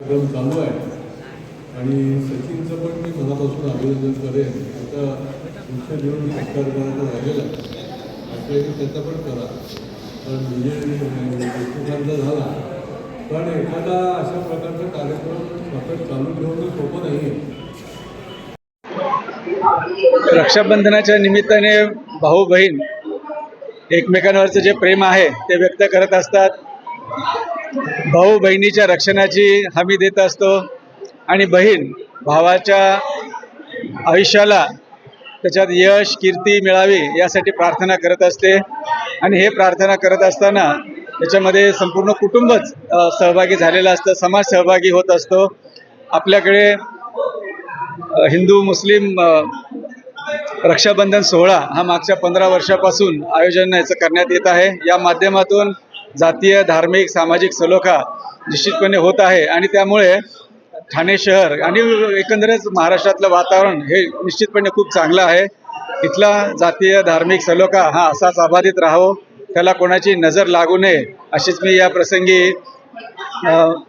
कार्यक्रम चालू आहे. आणि सचिनचं पण मी मनापासून अभिनंदन करेन. आता मुख्य निवडणूक सरकार करायचं राहिलेलं आहे आपल्या त्याचा पण करा. पण म्हणजे विजय एकमेकांचा झाला. पण एखादा अशा प्रकारचा कार्यक्रम सतत चालू ठेवणं सोपं नाही आहे रक्षाबंधनाच्या निमित्ताने भाऊ बहीण एकमेकांवरचं जे प्रेम आहे ते व्यक्त करत असतात. भाऊ बहिणीच्या रक्षणाची हमी देत असतो आणि बहीण भावाच्या आयुष्याला त्याच्यात यश कीर्ती मिळावी यासाठी प्रार्थना करत असते. आणि हे प्रार्थना करत असताना त्याच्यामध्ये संपूर्ण कुटुंबच सहभागी झालेलं असतं समाज सहभागी होत असतो. आपल्याकडे हिंदू मुस्लिम रक्षाबंधन सोहळा हा मागच्या पंधरा वर्षापासून आयोजन याचं करण्यात येत आहे. या माध्यमातून जातीय धार्मिक सामाजिक सलोखा निश्चितपणे होत आहे आणि त्यामुळे ठाणे शहर आणि एकंदरच महाराष्ट्रातलं वातावरण हे निश्चितपणे खूप चांगलं आहे. इथला जातीय धार्मिक सलोखा हा असाच अबाधित राहावं. त्याला कोणाची नजर लागू नये अशीच मी या प्रसंगी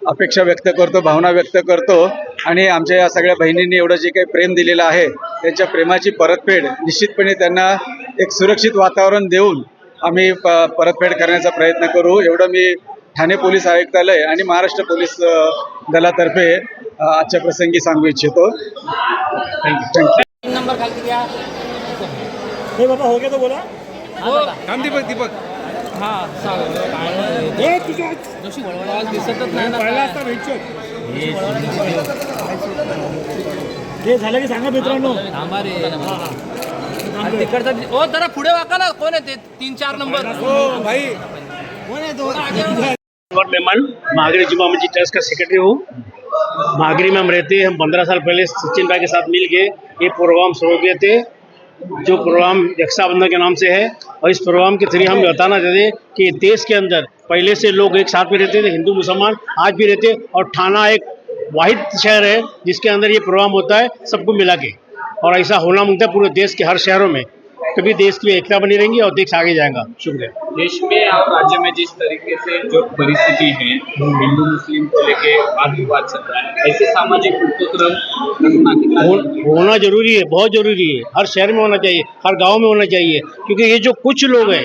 अपेक्षा व्यक्त करतो भावना व्यक्त करतो. आणि आमच्या या सगळ्या बहिणींनी एवढं जे काही प्रेम दिलेलं आहे त्यांच्या प्रेमाची परतफेड निश्चितपणे त्यांना एक सुरक्षित वातावरण देऊन आम्ही प परतफेड करण्याचा प्रयत्न करू. एवढं मी ठाणे पोलीस आयुक्तालय आणि महाराष्ट्र पोलीस दलातर्फे आजच्या प्रसंगी सांगू इच्छितो. थँक्यू थँक्यू नंबर हे बाबा हो गया तो बोला. काम दीपक दीपक. हा हे जोशी दिसतच नाही हे झालं की सांगा मित्रांनो. थांबा रे. तिकडचा ओ जरा पुढे वाका ना कोण आहे ते? तीन चार नंबर. भाई. कोण आहे तो? मेहमान महागरी जुमा मस्जिद ट्रस्ट का सेक्रेटरी हूँ। महागरी में हम रहते हैं हम पंद्रह साल पहले सचिन भाई के साथ मिल के ये प्रोग्राम शुरू किए थे जो प्रोग्राम रक्षाबंधन के नाम से है। और इस प्रोग्राम के थ्रू हम बताना चाहते हैं कि देश के अंदर पहले से लोग एक साथ में रहते थे हिंदू मुसलमान आज भी रहते और थाना एक वाहिद शहर है जिसके अंदर ये प्रोग्राम होता है सबको मिला के। और ऐसा होना माँगता पूरे देश के हर शहरों में तभी देश की एकता बनी रहेंगी और देश आगे जाएगा। शुक्रिया। देश में और राज्य में जिस तरीके से जो परिस्थिति है हिंदू मुस्लिम को लेके वाद विवाद चल रहा है ऐसे सामाजिक उपक्रम होना ज़रूरी है बहुत ज़रूरी है। हर शहर में होना चाहिए हर गाँव में होना चाहिए क्योंकि ये जो कुछ लोग हैं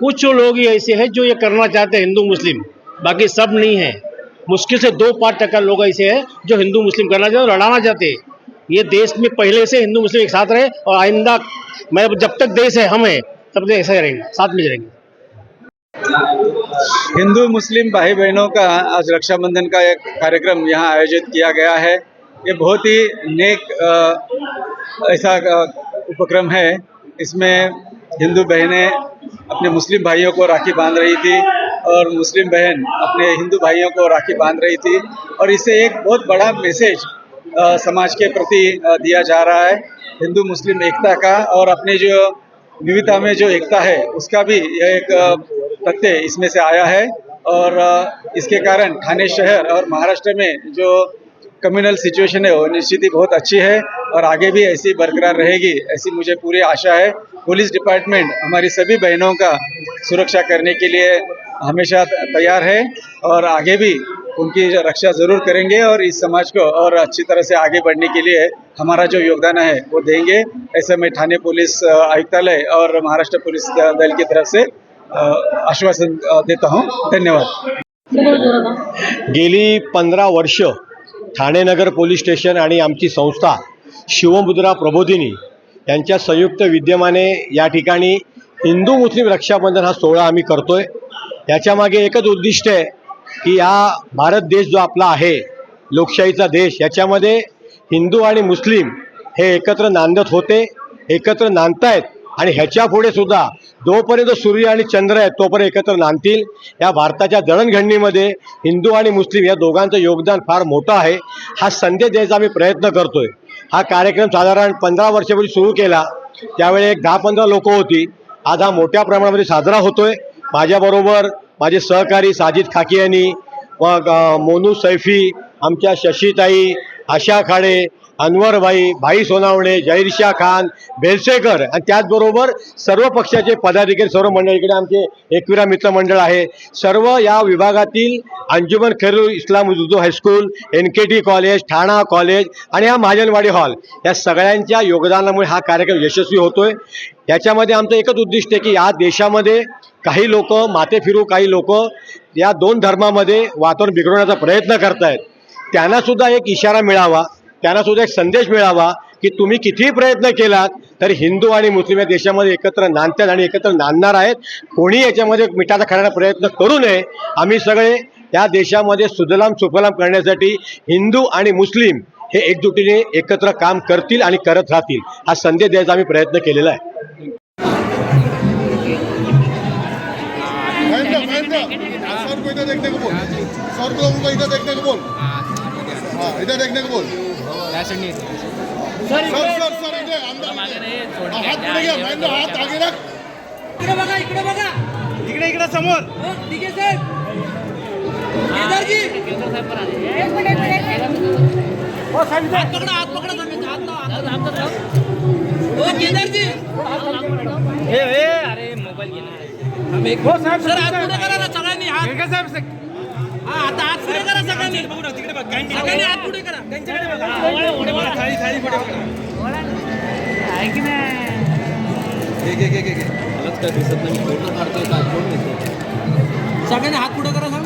कुछ लोग ही ऐसे हैं जो ये करना चाहते हैं हिंदू मुस्लिम। बाकी सब नहीं है। मुश्किल से दो पाँच टका लोग ऐसे हैं जो हिंदू मुस्लिम करना चाहते हैं और लड़ाना चाहते हैं। ये देश में पहले से हिंदू मुस्लिम एक साथ रहे और आइंदा, मैं जब तक देश है, हम हैं, तब तक ऐसा ही रहेंगे, साथ में रहेंगे। हिंदू, मुस्लिम भाई बहनों का आज रक्षाबंधन का एक कार्यक्रम यहाँ आयोजित किया गया है। ये बहुत ही नेक ऐसा उपक्रम है। इसमें हिंदू बहनें अपने मुस्लिम भाइयों को राखी बाँध रही थी और मुस्लिम बहन अपने हिंदू भाइयों को राखी बाँध रही थी। और इससे एक बहुत बड़ा मैसेज समाज के प्रति दिया जा रहा है, हिंदू, मुस्लिम एकता का और अपने जो विविधता में जो एकता है, उसका भी यह एक तथ्य इसमें से आया है और इसके कारण ठाणे शहर और महाराष्ट्र में जो कम्युनल सिचुएशन है, वो निश्चित ही बहुत अच्छी है और आगे भी ऐसी बरकरार रहेगी, ऐसी मुझे पूरी आशा है। पुलिस डिपार्टमेंट हमारी सभी बहनों का सुरक्षा करने के लिए हमेशा तैयार है और आगे भी उनकी रक्षा ज़रूर करेंगे और इस समाज को और अच्छी तरह से आगे बढ़ने के लिए हमारा जो योगदान है वो देंगे। ऐसे में ठाणे पुलिस आयुक्तालय और महाराष्ट्र पुलिस दल की तरफ से आश्वासन देता हूँ। धन्यवाद। गेली पंधरा वर्ष ठाणे नगर पोलीस स्टेशन आणि आमची संस्था शिवमुद्रा प्रबोधिनी यांच्या संयुक्त विद्यमाने या ठिकाणी हिंदू मुस्लिम रक्षाबंधन हा सोहळा आम्ही करतोय. याच्यामागे एकच उद्दिष्ट आहे की हा भारत देश जो आपला आहे लोकशाहीचा देश याच्यामध्ये हिंदू आणि मुस्लिम हे एकत्र नांदत होते एकत्र नांदतायत आणि ह्याच्या पुढे सुद्धा जोपर्यंत सूर्य आणि चंद्र आहेत तोपर्यंत एकत्र नांदतील. या भारताच्या जडणघडणीमध्ये हिंदू आणि मुस्लिम या दोघांचं योगदान फार मोठं आहे. हा संदेश द्यायचा आम्ही प्रयत्न करतोय. हा कार्यक्रम साधारण पंधरा वर्षापूर्वी सुरू केला. त्यावेळी एक दहा पंधरा लोक होती. आज हा मोठ्या प्रमाणामध्ये साजरा होतोय. माझ्याबरोबर माझे सहकारी साजिद खाकियानी व मग मोनू सैफी आमच्या शशीताई आशा खाडे अनवरभाई भाई सोनावणे जहीरशाह खान बेलसेकर आणि त्याचबरोबर सर्व पक्षाचे पदाधिकारी सर्व मंडळ. इकडे आमचे एकविरा मित्रमंडळ आहे. सर्व या विभागातील Anjuman Khairul Islam Urdu high school N K T college Thana college आणि हा महाजनवाडी हॉल या सगळ्यांच्या योगदानामुळे हा कार्यक्रम यशस्वी होतोय. त्याच्यामध्ये आमचं एकच उद्दिष्ट आहे की या देशामध्ये काही लोक माते फिरू काही लोक या दोन धर्मामध्ये वातावरण बिघडवण्याचा प्रयत्न करतायत. त्यांना सुद्धा एक इशारा मिळावा त्यांना सुद्धा एक संदेश मिळावा की तुम्ही कितीही प्रयत्न केलात तर हिंदू आणि मुस्लिम या देशामध्ये एकत्र नांदतात आणि एकत्र नांदणार आहेत. कोणी याच्यामध्ये मिठाचा खाण्याचा प्रयत्न करू नये. आम्ही सगळे या देशामध्ये सुजलाम सुफलाम करण्यासाठी हिंदू आणि मुस्लिम हे एकजुटीने एकत्र काम करतील आणि करत राहतील. हा संदेश द्यायचा आम्ही प्रयत्न केलेला आहे. महेंद्र महेंद्र सर को इधर देखने को बोल सर को उनको इधर देखने को बोल हाँ इधर देखने को बोल सर सर सर इधर अंदर हाँ, हाथ पुढे घ्या महेंद्र हात आगे रख इकडे बघा इकडे बघा इकडे इकडे समोर हो, ठीक आहे साहेब केदारजी हात पकडा हात पकडा तुम्ही हात लावा, हात लावा, हात लावा. हो केदारजी अरे मोबाईल हो साहेब सर हात पुढे करा ना सगळ्यांनी हात साहेब हा आता हात पुढे करा सगळ्यांनी सगळ्यांनी हात पुढे करा. सगळ्यांनी हात पुढे करा